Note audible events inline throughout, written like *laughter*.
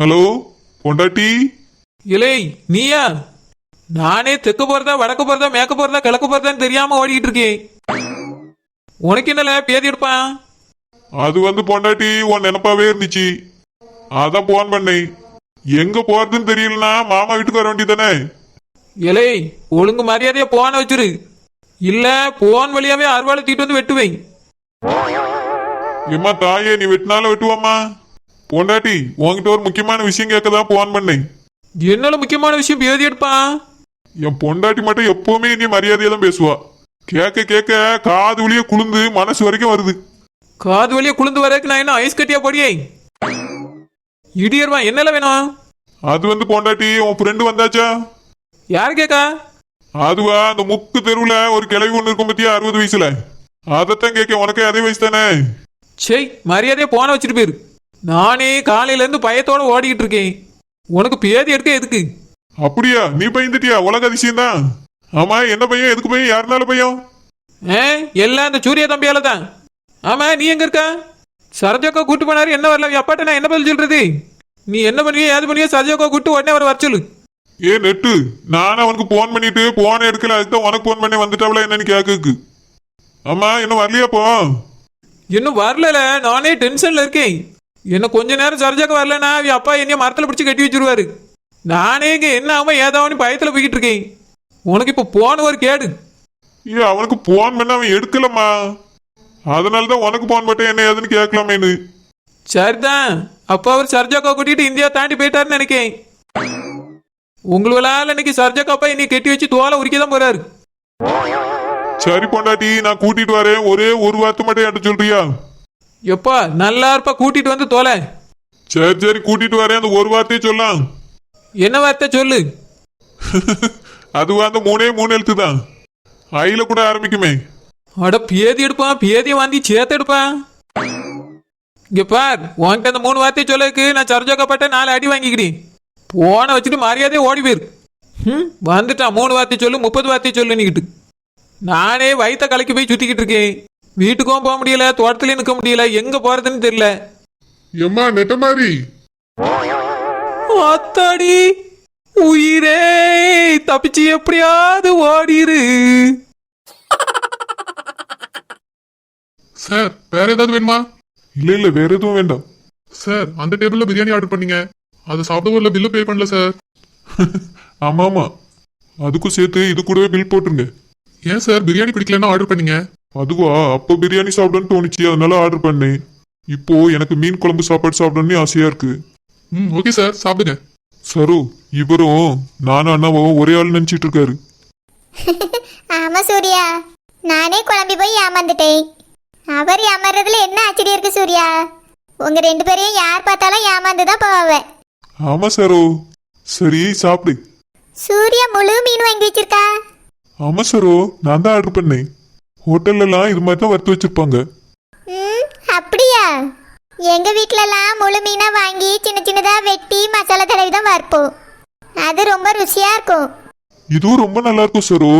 Hello பொண்டாட்டி? இலை நீயா? நானே தெற்கு போறதா வடக்கு போறதா மேற்கு போறதா கிழக்கு போறதான்னு தெரியாம ஓடிக்கிட்டு இருக்கேன். உனக்கு என்னல பேதி எடுப்பான் அது வந்து பொண்டாட்டி உன் நினப்பாவே இருந்துச்சு. அதான் போன் பண்ணேன். எங்க போறதுன்னு தெரியலனா மாமா வீட்டுக்கு வர வேண்டியதானே இலை ஒழுங்கு மரியாதையா போன வச்சிரு. இல்ல போன் வழியாவே அருவாளை தீட்டு வந்து வெட்டுவேன். ஏம்மா தாயே நீ வெட்டினால வெட்டுவாம்மா. பொண்டாட்டி உன்கிட்ட ஒரு முக்கியமான விஷயம் கேட்க தான் போன் பண்ணேன். என்னோட முக்கியமான விஷயம் பேதி எடுப்பான் என் பொண்டாட்டி மட்டும் எப்பவுமே நீ மரியாதையா தான் பேசுவா. கேட்க கேட்க காது வழியே குளுந்து மனசு வரைக்கும் வருது. காது வழியா குளிந்து வரக்கு நான் என்ன ஐஸ் கட்டியா போடியே? இடியர்வான் என்னல வேணும்? அது வந்து பொண்டாட்டி உன் ஃப்ரெண்டு வந்தாச்சா? யாரு கேக்கா? அதுவா அந்த முக்கு தெருவுல ஒரு கிழவி ஒண்ணு இருக்கும் பத்தியா அறுபது வயசுல? அதைத்தான் கேட்க உனக்கே அதே வயசு தானே? சே மரியாதையா போன வச்சுட்டு போயிரு. நானே காலையில இருந்து பயத்தோட ஓடிக்கிட்டு இருக்கேன் உனக்கு பேதி எடுக்க எதுக்கு? அப்படியா? நீ பயந்துட்டியா? உலக அதிசயம் தான் ஆமா என்ன பையன்? எதுக்கு பையன்? யாருனால பையன்? ஏ எல்லாம் இந்த சூரிய தம்பியால தான். ஆமா நீ எங்க இருக்க? சரஜோக்கா கூட்டு போனாரு என்ன வரல? அப்பாட்ட நான் என்ன பதில் சொல்றது? நீ என்ன பண்ணுவியோ ஏது பண்ணுவியோ சரஜோக்கா கூட்டு உடனே வர வர சொல்லு. ஏ நெட்டு நானும் அவனுக்கு போன் பண்ணிட்டு போன் எடுக்கல. அதுதான் உனக்கு போன் பண்ணி வந்துட்டாவல என்னன்னு கேக்குக்கு. ஆமா இன்னும் வரலையா போ இன்னும் வரல நானே டென்ஷன்ல இருக்கேன். என்ன கொஞ்ச நேரம் சரஜாக்க வரலனா அவ அப்பா என்னைய மரத்துல பிடிச்சி கட்டி வச்சிருவாரு. நானே இங்க என்ன ஆமா ஏதாவது பயத்துல போய்கிட்டு இருக்கேன். உனக்கு இப்ப போன ஒரு கேடு. ஏ அவனுக்கு போன் பண்ண அவன் எடுக்கலம்மா. அதனால தான் உனக்கு போன் பண்ணேன் என்ன ஏதுன்னு கேட்கலாமேன்னு. சரிதான். அப்பா அவர் சர்ஜாக்கா கூட்டிட்டு இந்தியா தாண்டி போயிட்டாருன்னு நினைக்கேன் உங்களால இன்னைக்கு சர்ஜாக்கா அப்பா என்னை கட்டி வச்சு தோலை உரிக்க தான் போறாரு. சரி பொண்டாட்டி நான் கூட்டிட்டு வரேன். ஒரே ஒரு வார்த்தை மட்டும் என்கிட்ட சொல்றியா? எப்பா நல்லா இருப்பா கூட்டிட்டு வந்து தோலை. சரி சரி கூட்டிட்டு வரேன். அந்த ஒரு வார்த்தையை சொல்லலாம் என்ன வார்த்தை சொல்லு? *laughs* அதுவா அந்த மூணே மூணு எழுத்து தான். ஐல கூட ஆரம்பிக்குமே. அட பேதி எடுப்பான் பேதியை வாந்தி சேர்த்து எடுப்பான் இங்க பார் உன்கிட்ட அந்த மூணு வார்த்தையை சொல்லக்கு நான் சர்ஜாக்கப்பட்ட நாலு அடி வாங்கிக்கிறேன் போனை வச்சுட்டு மரியாதையே ஓடி போயிரு. ம் வந்துட்டான் மூணு வார்த்தை சொல்லு முப்பது வார்த்தை சொல்லுன்னுக்கிட்டு நானே வயித்த கலக்கி போய் சுத்திக்கிட்டு இருக்கேன். வீட்டுக்கும் போக முடியல தோட்டத்துலயும் நிற்க முடியல எங்க போறதுன்னு தெரியல. எம்மா நெட்ட மாதிரி. அத்தாடி உயிரே தப்பிச்சு எப்படியாவது ஓடிரு. சார் வேற ஏதாவது வேணுமா? இல்ல இல்ல வேற எதுவும் வேண்டாம். சார் அந்த டேபிள்ல பிரியாணி ஆர்டர் பண்ணீங்க. அதை சாப்பிட வரல பில்லு பே பண்ணல சார். *laughs* ஆமா ஆமா. அதுக்கும் சேர்த்து இது கூடவே பில் போட்டுருங்க. ஏன் சார் பிரியாணி பிடிக்கலன்னா ஆர்டர் பண்ணீங்க? அதுவா அப்போ பிரியாணி சாப்பிடணும்னு தோணுச்சு அதனால ஆர்டர் பண்ணேன். இப்போ எனக்கு மீன் குழம்பு சாப்பாடு சாப்பிடணும்னு ஆசையா இருக்கு. ம் ஓகே சார் சாப்பிடுங்க. சரு இவரும் நானும் அண்ணாவும் ஒரே ஆள் நினைச்சிட்டு இருக்காரு. *laughs* ஆமா சூர்யா. நானே குழம்பி போய் ஏமாந்துட்டேன். அவர் ஏமாறுறதுல என்ன ஆச்சரியம் இருக்கு சூர்யா? உங்க ரெண்டு பேரையும் யார் பார்த்தாலும் ஏமாந்து தான் போவேன் ஆமா சரு. சரி சாப்பிடு. சூர்யா முழு மீன் வாங்கி வச்சிருக்கா? ஆமா சரு. நான் தான் ஆர்டர் பண்ணேன். ஹோட்டல்லலாம் இது மாதிரி தான் வறுத்து வச்சிருப்பாங்க. ம் அப்படியா? எங்க வீட்லலாம் முழு மீனா வாங்கி சின்ன சின்னதா வெட்டி மசாலா தடவி தான் வறுப்போம். அது ரொம்ப ருசியா இருக்கும். இதுவும் ரொம்ப நல்லா இருக்கும் சரு.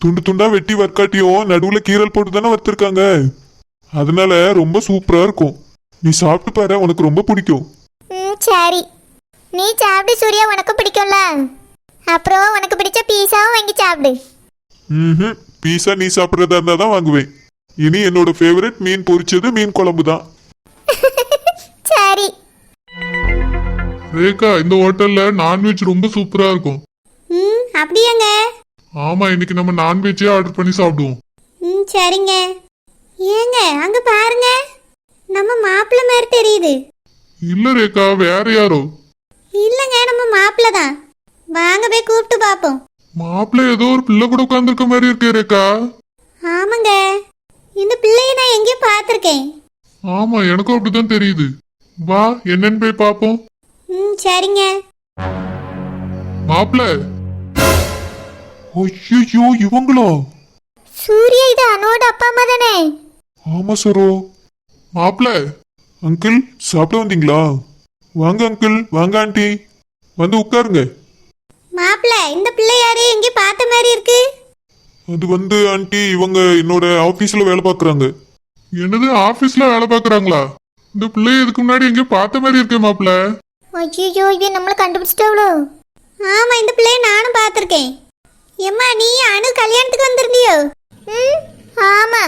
துண்டு துண்டா வெட்டி வர்க்காட்டியும் நடுவுல கீரல் போட்டு தானே வறுத்திருக்காங்க. அதனால ரொம்ப சூப்பரா இருக்கும். நீ சாப்பிட்டு பாரு உனக்கு ரொம்ப பிடிக்கும். ம் சரி. நீ சாப்பிடு சூர்யா. உனக்கு பிடிக்கும்ல. அப்புறம் உனக்கு பிடிச்ச பீஸாவும் வாங்கி சாப்பிடு. ம் பீஸா நீ சாப்பிட்றதா இருந்தா தான் வாங்குவேன். இனி என்னோட ஃபேவரட் மீன் பொரிச்சது மீன் குழம்பு தான். *laughs* சரி. ரேகா இந்த ஹோட்டல்ல நான்வெஜ் ரொம்ப சூப்பரா இருக்கும். ம் அப்படியாங்க. ஆமா இன்னைக்கு நம்ம நான்வெஜ்ஜே ஆர்டர் பண்ணி சாப்பிடுவோம். ம் சரிங்க. ஏங்க அங்க பாருங்க. நம்ம மாப்பிள்ளை மாதிரி தெரியுது. இல்ல ரேகா வேற யாரோ? இல்லைங்க நம்ம மாப்பிள்ளை தான். வாங்க போய் கூப்பிட்டு பார்ப்போம். மாப்பிள்ளை ஏதோ ஒரு பிள்ளை கூட உட்காந்துருக்க மாதிரி இருக்கே ரேகா. ஆமாங்க. இந்த பிள்ளையை நான் எங்கேயோ பார்த்துருக்கேன். ஆமா எனக்கும் அப்படிதான் தெரியுது. வா என்னன்னு போய் பாப்போம் ம் சரிங்க. மாப்பிள்ளை. ஐயோ இவங்களா? சூர்யா இது அனோட அப்பா அம்மா தானே? ஆமா சரோ. மாப்பிள்ளை. அங்கிள் சாப்பிட வந்தீங்களா? வாங்க அங்கிள் வாங்க ஆண்டி. வந்து உட்காருங்க. மாப்பிள்ளை இந்த பிள்ளை யாரு எங்கேயோ பார்த்த மாதிரி இருக்கு? அது வந்து ஆண்டி இவங்க என்னோட ஆபீஸ்ல வேலை பார்க்குறாங்க. என்னது ஆபீஸ்ல வேலை பாக்குறாங்களா இந்த பிள்ளைய இதுக்கு முன்னாடி எங்கேயோ பார்த்த மாதிரி இருக்கே மாப்பிள்ள. ஐயோ இவன் நம்மளை கண்டுபிடிச்சிட்டாவளோ ஆமா இந்த பிள்ளைய நானும் பார்த்துருக்கேன். எம்மா நீ அனு கல்யாணத்துக்கு வந்திருந்தியோ? ம் ஆமா.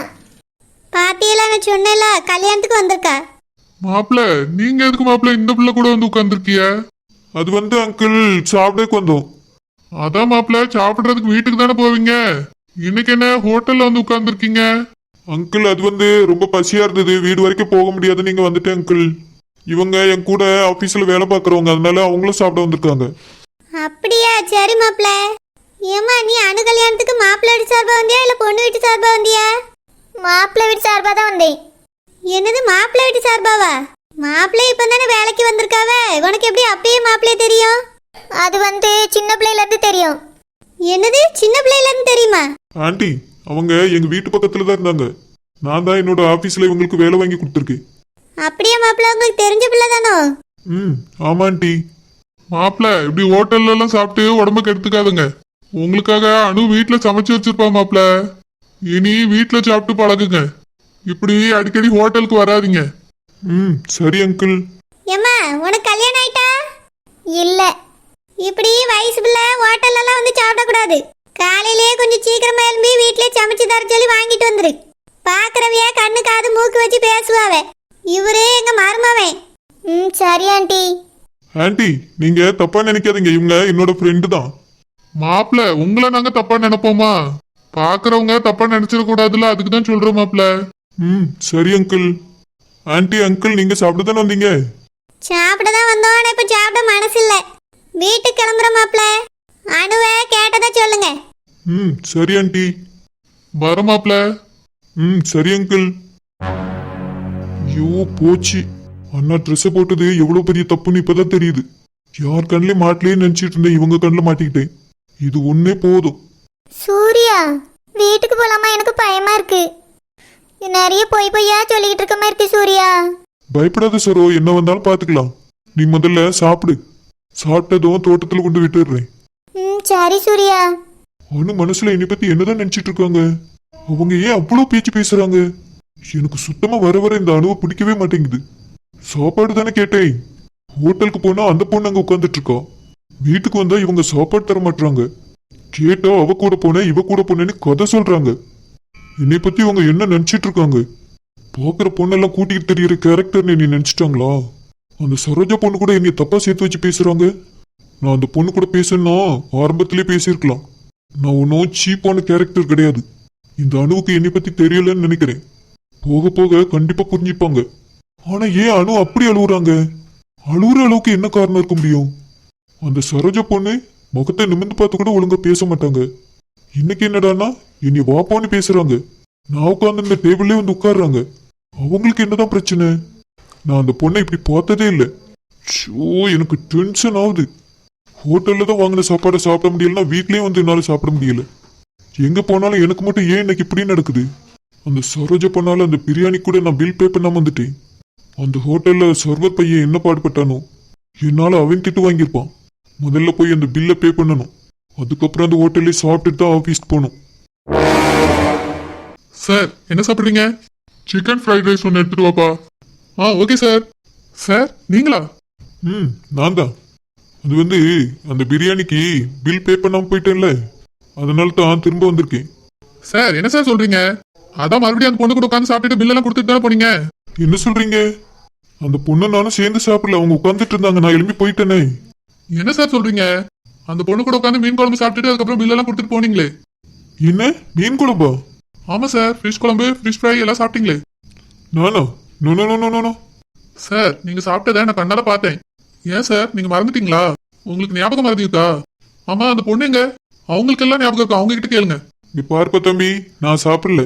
பாத்தியல நான் சொன்னேல கல்யாணத்துக்கு வந்திருக்கா. மாப்பிள்ள நீங்க எதுக்கு மாப்பிள்ள இந்த பிள்ளை கூட வந்து உட்காந்துருக்கிய அது வந்து அங்கிள் சாப்பிடக்கு வந்தோம். அதான் மாப்பிள்ள சாப்பிடுறதுக்கு வீட்டுக்கு தானே போவீங்க? இன்னைக்கு என்ன ஹோட்டல்ல வந்து உட்காந்துருக்கீங்க அங்கிள் அது வந்து ரொம்ப பசியா இருந்தது. வீடு வரைக்கும் போக முடியாது நீங்க வந்துட்டு அங்கிள். இவங்க என் கூட ஆபீஸ்ல வேலை பார்க்கறவங்க அதனால அவங்களும் சாப்பிட வந்திருக்காங்க. அப்படியா? சரி மாப்பிள்ள. ஏம்மா நீ அணு கல்யாணத்துக்கு மாப்பிள்ளை வீட்டு சார்பா வந்தியா இல்ல பொண்ணு வீட்டு சார்பா வந்தியா? மாப்பிள்ளை வீட்டு சார்பா தான் வந்தேன். என்னது மாப்பிள்ளை வீட்டு சார்பாவா? மாப்பிள்ளை இப்போ தானே வேலைக்கு வந்திருக்காவ? உனக்கு எப்படி அப்பயே மாப்பிள்ளைய தெரியும்? அது வந்து சின்ன பிள்ளையில இருந்து தெரியும். என்னது? சின்ன பிள்ளையில இருந்து தெரியுமா? ஆண்டி அவங்க எங்க வீட்டு பக்கத்துல தான் இருந்தாங்க. நான் தான் என்னோட ஆபீஸ்ல இவங்களுக்கு வேலை வாங்கி கொடுத்துருக்கேன். அப்படியே மாப்பிள்ளை உங்களுக்கு தெரிஞ்ச பிள்ளை தானோ? ம் ஆமா ஆண்டி. மாப்பிள்ள இப்படி ஹோட்டல்ல எல்லாம் சாப்பிட்டு உடம்புக்கு எடுத்துக்காதுங்க உங்களுக்காக அணு வீட்டுல சமைச்சு வச்சிருப்பா மாப்பிள்ள இனி வீட்டுல சாப்பிட்டு பழகுங்க. இப்படி அடிக்கடி ஹோட்டலுக்கு வராதீங்க. ம் சரி அங்கிள். ஏம்மா உனக்கு கல்யாணம் ஆயிட்டா? இல்ல. இப்படி வயசு பிள்ளை ஹோட்டல்ல எல்லாம் வந்து சாப்பிடக்கூடாது. காலையிலேயே கொஞ்சம் சீக்கிரமா எழும்பி வீட்லயே சமைச்சு தர சொல்லி வாங்கிட்டு வந்துரு. பாக்குறவிய கண்ணு காது மூக்கு வச்சு பேசுவாவே. இவரு எங்க மருமவன். ம் சரி ஆண்டி. ஆண்டி நீங்க தப்பா நினைக்காதீங்க. இவங்க என்னோட ஃப்ரெண்டு தான். மாப்பிள்ள உங்களை நாங்க தப்பா நினைப்போமா? பாக்குறவங்க தப்பா நினைச்சிட கூடாதுல அதுக்கு தான் சொல்றோம் மாப்பிள்ள. ம் சரி அங்கிள் ஆண்டி அங்கிள் நீங்க சாப்பிட தானே வந்தீங்க? சாப்பிட தான் வந்தோம் ஆனா இப்ப சாப்பிட மனசு இல்ல வீட்டுக்கு கிளம்புற மாப்ள அணுவை கேட்டதா சொல்லுங்க. ம் சரி ஆண்டி. வர மாப்பிள்ள ம் சரி அங்கிள். ஐயோ போச்சு. அண்ணா ட்ரெஸ்ஸை போட்டது எவ்வளவு பெரிய தப்புன்னு இப்பதான் தெரியுது. யார் கண்ணிலே மாட்டலையே நினைச்சிட்டு இருந்தேன் இவங்க கண்ணில் மாட்டிக்கிட்டேன். இது ஒன்னே போதும். சூர்யா வீட்டுக்கு போலாமா? எனக்கு பயமா இருக்கு. நிறைய பொய் பொய்யா சொல்லிக்கிட்டு இருக்க மாதிரி இருக்கு சூர்யா. பயப்படாத சரோ என்ன வந்தாலும் பாத்துக்கலாம். நீ முதல்ல சாப்பிடு. சாப்பிட்டதும் தோட்டத்துல கொண்டு விட்டுடுறேன். ம் சரி சூர்யா. அனு மனசுல என்னை பத்தி என்னதான் நினைச்சிட்டு இருக்காங்க? அவங்க ஏன் அவ்வளவு பேச்சு பேசுறாங்க? எனக்கு சுத்தமா வர வர இந்த அணுவை பிடிக்கவே மாட்டேங்குது. சாப்பாடு தானே கேட்டேன். ஹோட்டலுக்கு போனா அந்த பொண்ணு அங்க உட்காந்துட்டு இருக்கா. வீட்டுக்கு வந்தா இவங்க சாப்பாடு தர மாட்டாங்க கேட்டா அவ கூட போனேன் இவ கூட போனேன்னு கதை சொல்றாங்க. என்னை பத்தி இவங்க என்ன நினைச்சிட்டு இருக்காங்க? பாக்குற பொண்ணெல்லாம் கூட்டிகிட்டு தெரியற கேரக்டர்னு நீ நினைச்சிட்டாங்களா? அந்த சரோஜா பொண்ணு கூட என்னை தப்பா சேர்த்து வச்சு பேசுறாங்க. நான் அந்த பொண்ணு கூட பேசுனா ஆரம்பத்திலே பேசியிருக்கலாம். நான் ஒன்றும் சீப்பான கேரக்டர் கிடையாது. இந்த அணுவுக்கு என்னை பத்தி தெரியலன்னு நினைக்கிறேன். போக போக கண்டிப்பா புரிஞ்சுப்பாங்க. ஆனா ஏன் அணு அப்படி அழுகுறாங்க அழுகுற அளவுக்கு என்ன காரணம் இருக்க முடியும்? அந்த சரோஜா பொண்ணு முகத்தை நிமிர்ந்து பார்த்து கூட ஒழுங்கா பேச மாட்டாங்க. இன்னைக்கு என்னடான்னா என்னை வாப்பான்னு பேசுறாங்க. நான் உட்காந்து இந்த டேபிள்லேயே வந்து உட்காடுறாங்க அவங்களுக்கு என்னதான் பிரச்சனை? நான் அந்த பொண்ணை இப்படி பார்த்ததே இல்லை. ஷோ எனக்கு டென்ஷன் ஆகுது ஹோட்டலில் தான் வாங்கின சாப்பாடை சாப்பிட முடியலன்னா வீட்லேயே வந்து என்னால் சாப்பிட முடியல. எங்கே போனாலும் எனக்கு மட்டும் ஏன் இன்னைக்கு இப்படி நடக்குது? அந்த சரோஜா பண்ணால அந்த பிரியாணி கூட நான் பில் பே பண்ணாமல் வந்துட்டேன். அந்த ஹோட்டலில் சர்வர் பையன் என்ன பாடுபட்டானோ என்னால் அவன் திட்டு வாங்கியிருப்பான். முதல்ல போய் அந்த பில்லை பே பண்ணணும். அதுக்கப்புறம் அந்த ஹோட்டல்லே சாப்பிட்டுட்டு தான் ஆஃபீஸ் போகணும். சார் என்ன சாப்பிட்றீங்க? சிக்கன் ஃப்ரைட் ரைஸ் ஒன்று எடுத்துட்டு வாப்பா. ஆ ஓகே சார். சார் நீங்களா? ம் நான் தான் அது வந்து அந்த பிரியாணிக்கு பில் பே பண்ணாம போயிட்டேன்ல. அதனால தான் திரும்ப வந்திருக்கேன். சார் என்ன சார் சொல்றீங்க? அதான் மறுபடியும் அந்த பொண்ணு கூட உட்காந்து சாப்பிட்டுட்டு பில்லெல்லாம் கொடுத்துட்டு தானே போனீங்க? என்ன சொல்றீங்க? அந்த பொண்ணு நானும் சேர்ந்து சாப்பிடல. அவங்க உட்காந்துட்டு இருந்தாங்க. நான் எழுப்பி போயிட்டேனே. என்ன சார் சொல்றீங்க? அந்த பொண்ணு கூட உட்காந்து மீன் குழம்பு சாப்பிட்டுட்டு அதுக்கப்புறம் பில்லெல்லாம் கொடுத்துட்டு போனீங்களே. என்ன? மீன் குழம்பா? ஆமா சார் ஃபிஷ் குழம்பு ஃபிஷ் ஃப்ரை எல்லாம் சாப்பிட்டீங்களே. நானா? No no no no no sir நீங்க சாப்பிட்டதை நான் கண்ணால பார்த்தேன். ஏன் சார் நீங்க மறந்துட்டீங்களா? உங்களுக்கு ஞாபகம் மறந்துருக்கா ஆமா அந்த பொண்ணு எங்க? அவங்களுக்கு எல்லாம் ஞாபகம் இருக்கும் அவங்க கிட்ட கேளுங்க. நீ பார்ப்ப தம்பி நான் சாப்பிடல.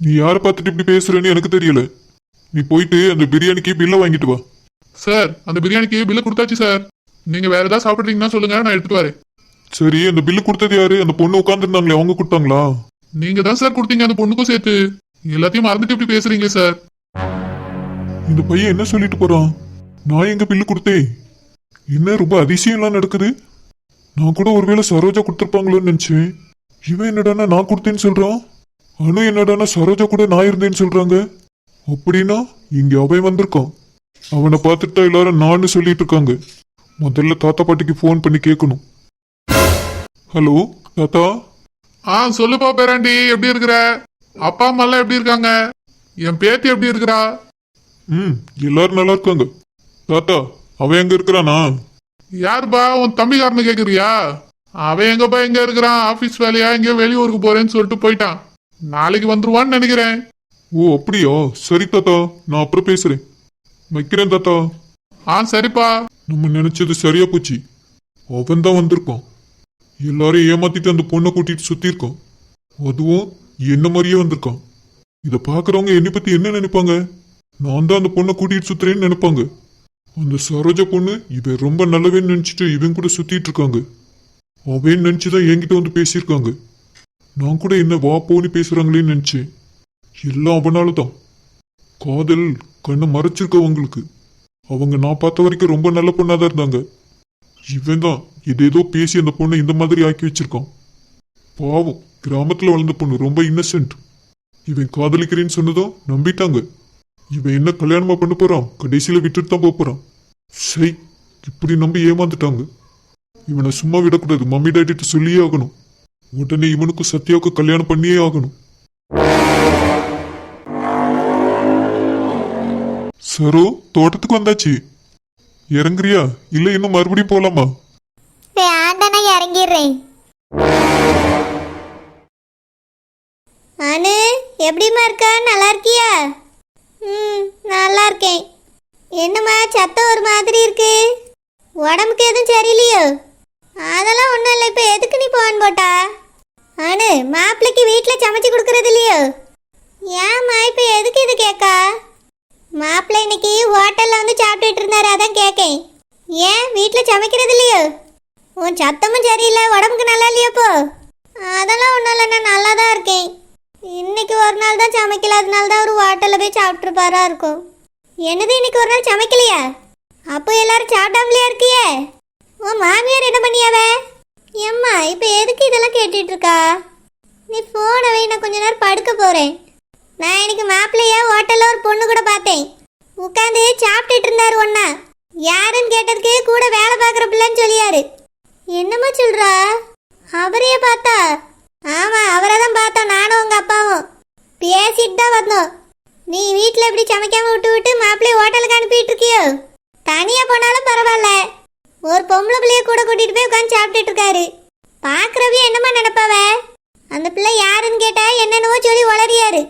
நீ யாரை பார்த்துட்டு இப்படி பேசுறேன்னு எனக்கு தெரியல. நீ போயிட்டு அந்த பிரியாணிக்கு பில்லை வாங்கிட்டு வா. சார் அந்த பிரியாணிக்கு பில்லு கொடுத்தாச்சு சார் நீங்க வேற ஏதாவது சாப்பிட்றீங்கன்னா சொல்லுங்க நான் எடுத்துட்டு வரேன். சரி அந்த பில்லு கொடுத்தது யாரு? அந்த பொண்ணு உட்காந்துருந்தாங்களே அவங்க கொடுத்தாங்களா? நீங்க தான் சார் கொடுத்தீங்க அந்த பொண்ணுக்கும் சேர்த்து. எல்லாத்தையும் மறந்துட்டு இப்படி பேசுறீங்களே சார் இந்த பையன் என்ன சொல்லிட்டு போறான்? நான் எங்க பில்லு கொடுத்தேன் என்ன ரொம்ப அதிசயம்லாம் நடக்குது? நான் கூட ஒருவேளை சரோஜா கொடுத்துருப்பாங்களோன்னு நினைச்சேன். இவன் என்னடானா நான் கொடுத்தேன்னு சொல்றான்? அனு என்னடானா சரோஜா கூட நான் இருந்தேன்னு சொல்றாங்க? அப்படின்னா இங்க அவன் வந்திருக்கான். அவனை பார்த்துட்டு தான் எல்லாரும் நான் சொல்லிட்டு இருக்காங்க. முதல்ல தாத்தா பாட்டிக்கு ஃபோன் பண்ணி கேட்கணும். ஹலோ தாத்தா? ஆ சொல்லுப்பா பேராண்டி எப்படி இருக்கிற? அப்பா அம்மா எல்லாம் எப்படி இருக்காங்க? என் பேத்தி எப்படி இருக்கிறா? ம் எல்லாரும் நல்லா இருக்காங்க. தாத்தா அவன் எங்க இருக்கிறானா? யாருப்பா உன் தம்பிக்காரனு கேக்குறியா? அவன் எங்கப்பா எங்க இருக்கிறான் ஆபீஸ் வேலையா எங்கேயோ வெளியூருக்கு போறேன்னு சொல்லிட்டு போயிட்டான். நாளைக்கு வந்துருவான்னு நினைக்கிறேன். ஓ அப்படியா? சரி தாத்தா நான் அப்புறம் பேசுறேன். வைக்கிறேன் தாத்தா. ஆ சரிப்பா. நம்ம நினைச்சது சரியா போச்சு. அவன் தான் வந்திருக்கான். எல்லாரையும் ஏமாத்திட்டு அந்த பொண்ணை கூட்டிட்டு சுத்தி இருக்கான். அதுவும் என்ன மாதிரியே வந்திருக்கான். இதை பாக்குறவங்க என்னை பத்தி என்ன நினைப்பாங்க? நான் தான் அந்த பொண்ணை கூட்டிகிட்டு சுற்றுறேன்னு நினைப்பாங்க. அந்த சரோஜா பொண்ணு இவன் ரொம்ப நல்லவேன்னு நினச்சிட்டு இவன் கூட சுற்றிட்டு இருக்காங்க. அவன் நினச்சி தான் என்கிட்ட வந்து பேசியிருக்காங்க. நான் கூட என்ன வா போன்னு பேசுகிறாங்களேன்னு நினச்சேன். எல்லாம் அவனால தான் காதல் கண்ணை மறைச்சிருக்கவங்களுக்கு அவங்க நான் பார்த்த வரைக்கும் ரொம்ப நல்ல பொண்ணாக தான் இருந்தாங்க. இவன் தான் ஏதேதோ பேசி அந்த பொண்ணை இந்த மாதிரி ஆக்கி வச்சிருக்கான். பாவம் கிராமத்தில் வளர்ந்த பொண்ணு ரொம்ப இன்னசென்ட் இவன் காதலிக்கிறேன்னு சொன்னதும் நம்பிட்டாங்க. இவன் என்ன கல்யாணமா பண்ண போறான்? கடைசியில விட்டுட்டு தான் போக போறான். சை இப்படி நம்பி ஏமாந்துட்டாங்க. இவனை சும்மா விடக்கூடாது. மம்மி டாடிட்டு சொல்லியே ஆகணும். உடனே இவனுக்கும் சத்யாவுக்கு கல்யாணம் பண்ணியே ஆகணும். சரோ தோட்டத்துக்கு வந்தாச்சு. இறங்குறியா? இல்ல இன்னும் மறுபடியும் போலாமா? வேண்டாம் இறங்கிடுறேன். அனு எப்படிமா இருக்கா? நல்லா இருக்கியா? ம் நல்லா இருக்கேன் என்னம்மா சத்தம் ஒரு மாதிரி இருக்கு. உடம்புக்கு எதுவும் சரியில்லையோ? அதெல்லாம் ஒன்றும் இல்லை இப்போ எதுக்கு நீ போன் போட்டா? அனு மாப்பிள்ளைக்கு வீட்டில் சமைச்சு கொடுக்கறது இல்லையோ? ஏம்மா இப்போ எதுக்கு இது கேட்கா? மாப்பிள்ளை இன்னைக்கு ஹோட்டலில் வந்து சாப்பிட்டுட்டு இருந்தாரு அதான் கேட்கேன். ஏன் வீட்டில் சமைக்கிறது இல்லையோ? உன் சத்தமும் சரியில்லை உடம்புக்கு நல்லா இல்லையாப்போ அதெல்லாம் ஒன்றும் இல்லை நான் நல்லா தான் இருக்கேன். இன்னைக்கு ஒரு நாள் தான் சமைக்கல அதனால தான் ஒரு ஹோட்டலில் போய் சாப்பிட்ருப்பாரா இருக்கும். என்னது இன்னைக்கு ஒரு நாள் சமைக்கலையா? அப்போ எல்லாரும் சாப்பிடாமலே இருக்கியே? உன் மாமியார் என்ன பண்ணியாவ? எம்மா இப்போ எதுக்கு இதெல்லாம் கேட்டுட்டு இருக்கா நீ ஃபோனை வை நான் கொஞ்ச நேரம் படுக்க போகிறேன் நான் இன்னைக்கு மாப்பிள்ளையா ஹோட்டலில் ஒரு பொண்ணு கூட பார்த்தேன். உட்காந்து சாப்பிட்டுட்டு இருந்தாரு ஒன்னா யாருன்னு கேட்டதுக்கு கூட வேலை பார்க்குற பிள்ளைன்னு சொல்லியாரு. என்னம்மா சொல்கிறா அவரையே பார்த்தா ஆமா அவரை தான் பார்த்தோம் நானும் உங்க அப்பாவும். பேசிட்டு தான் வந்தோம். நீ வீட்டில் இப்படி சமைக்காம விட்டு விட்டு மாப்பிள்ளைய ஹோட்டலுக்கு அனுப்பிட்டு இருக்கியோ தனியா போனாலும் பரவாயில்ல. ஒரு பொம்பளை பிள்ளைய கூட கூட்டிட்டு போய் உட்காந்து சாப்பிட்டுட்டு இருக்காரு பாக்குறவே என்னம்மா நினைப்பாவ? அந்த பிள்ளை யாருன்னு கேட்டா என்னென்னவோ சொல்லி உளறியாரு.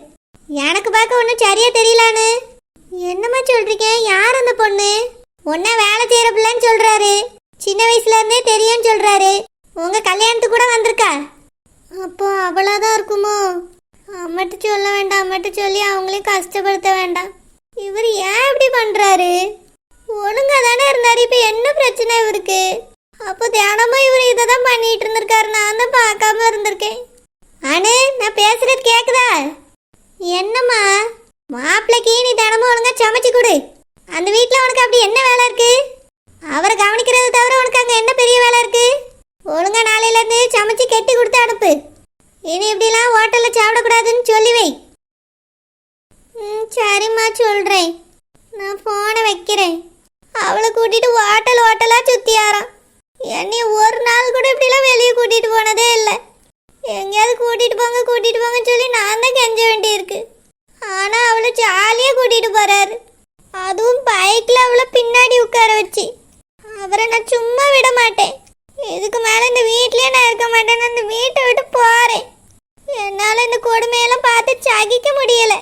எனக்கு பார்க்க ஒன்றும் சரியா தெரியலான்னு. என்னம்மா சொல்றீங்க? யார் அந்த பொண்ணு? ஒன்னா வேலை செய்யற பிள்ளைன்னு சொல்றாரு. சின்ன வயசுல இருந்தே தெரியும்னு சொல்றாரு. உங்க கல்யாணத்துக்கு கூட வந்திருக்கா? அப்போ அவ்வளோதான் இருக்குமோ? அம்மட்டு சொல்ல வேண்டாம் அம்மட்டு சொல்லி அவங்களையும் கஷ்டப்படுத்த வேண்டாம். இவர் ஏன் இப்படி பண்ணுறாரு ஒழுங்கா தானே இருந்தார் இப்போ என்ன பிரச்சனை இவருக்கு? அப்போ தினமும் இவர் இதை தான் பண்ணிட்டு இருந்திருக்காரு நான் தான் பார்க்காம இருந்திருக்கேன். அனு நான் பேசுறது கேக்குதா? என்னம்மா? மாப்பிள்ளைக்கு நீ தினமும் ஒழுங்கா சமைச்சு கொடு. அந்த வீட்டில் உனக்கு அப்படி என்ன வேலை இருக்கு? அவரை கவனிக்கிறது தவிர உனக்கு அங்கே என்ன பெரிய வேலை இருக்குது ஒழுங்கா நாளையிலேருந்து சமைச்சு கெட்டி கொடுத்து அனுப்பு. இனி இப்படிலாம் ஹோட்டலில் சாப்பிடக்கூடாதுன்னு சொல்லி வை. ம் சரிம்மா சொல்கிறேன் நான் ஃபோனை வைக்கிறேன். அவளை கூட்டிகிட்டு ஹோட்டல் ஹோட்டலாக சுற்றியாராம் என்னைய ஒரு நாள் கூட இப்படிலாம் வெளியே கூட்டிகிட்டு போனதே இல்லை. எங்கேயாவது கூட்டிகிட்டு போங்க கூட்டிகிட்டு போங்கன்னு சொல்லி நான் தான் கெஞ்ச வேண்டியிருக்கு. ஆனால் அவளை ஜாலியாக கூட்டிகிட்டு போகிறாரு அதுவும் பைக்கில் அவளை பின்னாடி உட்கார வச்சு. அவரை நான் சும்மா விட மாட்டேன். இதுக்கு மேலே இந்த வீட்லேயே நான் இருக்க மாட்டேன்னு இந்த வீட்டை விட்டு போகிறேன் என்னால் இந்த கொடுமையெல்லாம் பார்த்து சகிக்க முடியலை.